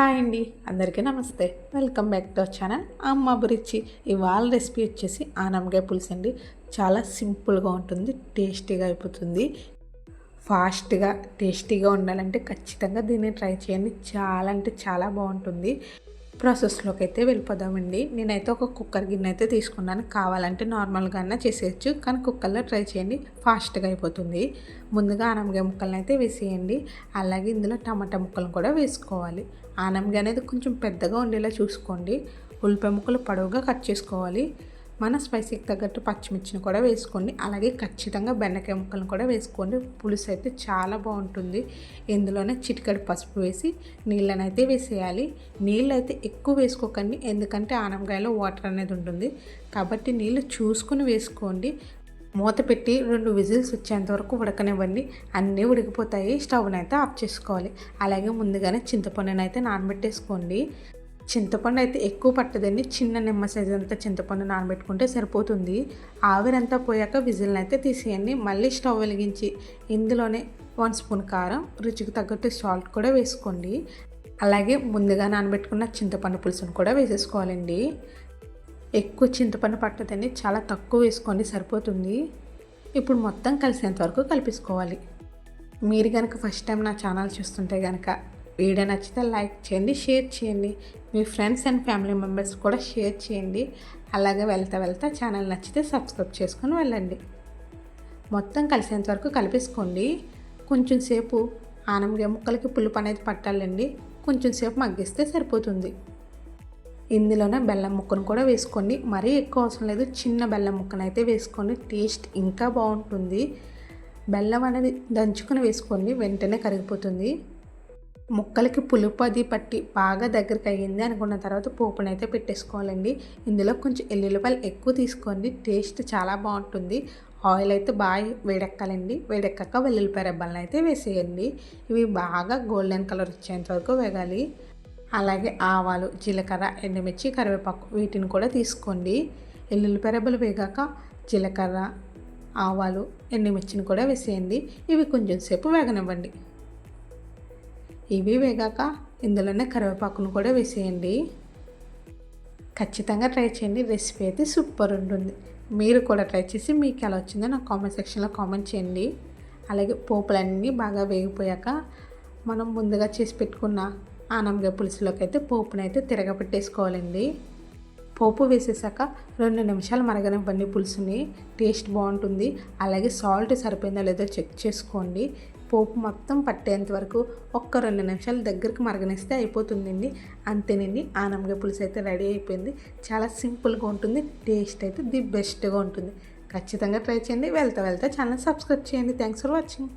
Hi అండి అందరికీ నమస్తే. Welcome back to our channel అమ్మ బురిచి ఇవాళ రెసిపీ వచ్చేసి ఆనమకాయ పులుసు అండి. చాలా సింపుల్గా ఉంటుంది టేస్టీగా అయిపోతుంది. ఫాస్ట్గా టేస్టీగా ఉండాలంటే ఖచ్చితంగా దీన్ని ట్రై చేయండి. చాలా అంటే చాలా బాగుంటుంది. ప్రాసెస్లోకి అయితే వెళ్ళిపోదామండి. నేనైతే ఒక కుక్కర్ గిన్నె అయితే తీసుకున్నాను. కావాలంటే నార్మల్గానే చేసేయచ్చు. కానీ కుక్కర్లో ట్రై చేయండి. ఫాస్ట్గా అయిపోతుంది. ముందుగా ఆనమకాయ ముక్కలను అయితే వేసేయండి. అలాగే ఇందులో టమాటా ముక్కలను కూడా వేసుకోవాలి. ఆనమకాయ అనేది కొంచెం పెద్దగా ఉండేలా చూసుకోండి. ఉల్లిపాయ ముక్కలు పొడవుగా కట్ చేసుకోవాలి. మన స్పైసీకి తగ్గట్టు పచ్చిమిర్చిని కూడా వేసుకోండి. అలాగే ఖచ్చితంగా బెండకాయ ముక్కలను కూడా వేసుకోండి. పులుసు అయితే చాలా బాగుంటుంది. ఇందులోనే చిటికడి పసుపు వేసి నీళ్ళని అయితే వేసేయాలి. నీళ్ళు అయితే ఎక్కువ వేసుకోకండి. ఎందుకంటే ఆనమకాయలో వాటర్ అనేది ఉంటుంది. కాబట్టి నీళ్ళు చూసుకుని వేసుకోండి. మూత పెట్టి రెండు విజిల్స్ వచ్చేంత వరకు ఉడకనివ్వండి. అన్నీ ఉడికిపోతాయి. స్టవ్ని అయితే ఆఫ్ చేసుకోవాలి. అలాగే ముందుగానే చింతపండునైతే నానబెట్టేసుకోండి. చింతపండు అయితే ఎక్కువ పట్టదండి. చిన్న నిమ్మ సైజు అంతా చింతపండు నానబెట్టుకుంటే సరిపోతుంది. ఆవిరంతా పోయాక విజిల్ని అయితే తీసేయండి. మళ్ళీ స్టవ్ వెలిగించి ఇందులోనే వన్ స్పూన్ కారం రుచికి తగ్గట్టు సాల్ట్ కూడా వేసుకోండి. అలాగే ముందుగా నానబెట్టుకున్న చింతపండు పులుసును కూడా వేసేసుకోవాలండి. ఎక్కువ చింతపండు పట్టదండి. చాలా తక్కువ వేసుకోండి సరిపోతుంది. ఇప్పుడు మొత్తం కలిసేంత వరకు కలిపేసుకోవాలి. మీరు కనుక ఫస్ట్ టైం నా ఛానల్ చూస్తుంటే కనుక వీడియో నచ్చితే లైక్ చేయండి షేర్ చేయండి. మీ ఫ్రెండ్స్ అండ్ ఫ్యామిలీ మెంబర్స్ కూడా షేర్ చేయండి. అలాగే వెళ్తా వెళ్తా ఛానల్ నచ్చితే సబ్స్క్రైబ్ చేసుకొని వెళ్ళండి. మొత్తం కలిసేంత వరకు కలిపేసుకోండి. కొంచెం సేపు ఆనంగా ముక్కలకి పులుపు అనేది పట్టాలండి. కొంచెం సేపు మగ్గిస్తే సరిపోతుంది. ఇందులోనే బెల్లం ముక్కను కూడా వేసుకోండి. మరీ ఎక్కువ అవసరం లేదు. చిన్న బెల్లం ముక్కను అయితే వేసుకోండి. టేస్ట్ ఇంకా బాగుంటుంది. బెల్లం అనేది దంచుకొని వేసుకోండి. వెంటనే కరిగిపోతుంది. ముక్కలకి పులుపు అది పట్టి బాగా దగ్గరికి అయ్యింది అనుకున్న తర్వాత పోపునైతే పెట్టేసుకోవాలండి. ఇందులో కొంచెం ఎల్లుల్లిపాయలు ఎక్కువ తీసుకోండి. టేస్ట్ చాలా బాగుంటుంది. ఆయిల్ అయితే బాగా వేడెక్కాలండి. వేడెక్కాక వెల్లుల్లిపాయ రెబ్బలను అయితే వేసేయండి. ఇవి బాగా గోల్డెన్ కలర్ వచ్చేంత వరకు వేగాలి. అలాగే ఆవాలు జీలకర్ర ఎండుమిర్చి కరివేపాకు వీటిని కూడా తీసుకోండి. ఎల్లుల్లిపాయ రెబ్బలు వేగాక జీలకర్ర ఆవాలు ఎండుమిర్చిని కూడా వేసేయండి. ఇవి కొంచెం సేపు వేగనివ్వండి. ఇవి వేగాక ఇందులోనే కరివేపాకును కూడా వేసేయండి. ఖచ్చితంగా ట్రై చేయండి. రెసిపీ అయితే సూపర్ ఉంటుంది. మీరు కూడా ట్రై చేసి మీకు ఎలా వచ్చిందో నా కామెంట్ సెక్షన్లో కామెంట్ చేయండి. అలాగే పోపులన్నీ బాగా వేగిపోయాక మనం ముందుగా చేసి పెట్టుకున్న ఆనంగా పులుసులోకి అయితే పోపునైతే తిరగబెట్టేసుకోవాలండి. పోపు వేసేసాక రెండు నిమిషాలు మరగనివ్వండి పులుసుని. టేస్ట్ బాగుంటుంది. అలాగే సాల్ట్ సరిపోయిందో లేదో చెక్ చేసుకోండి. పోపు మొత్తం పట్టేంత వరకు ఒక్క రెండు నిమిషాలు దగ్గరికి మరగనిస్తే అయిపోతుందండి. అంతేనండి ఆనమగా పులుసు అయితే రెడీ అయిపోయింది. చాలా సింపుల్గా ఉంటుంది టేస్ట్ అయితే ది బెస్ట్గా ఉంటుంది. ఖచ్చితంగా ట్రై చేయండి వెళ్తా వెళ్తా ఛానల్ సబ్స్క్రైబ్ చేయండి. Thanks for watching.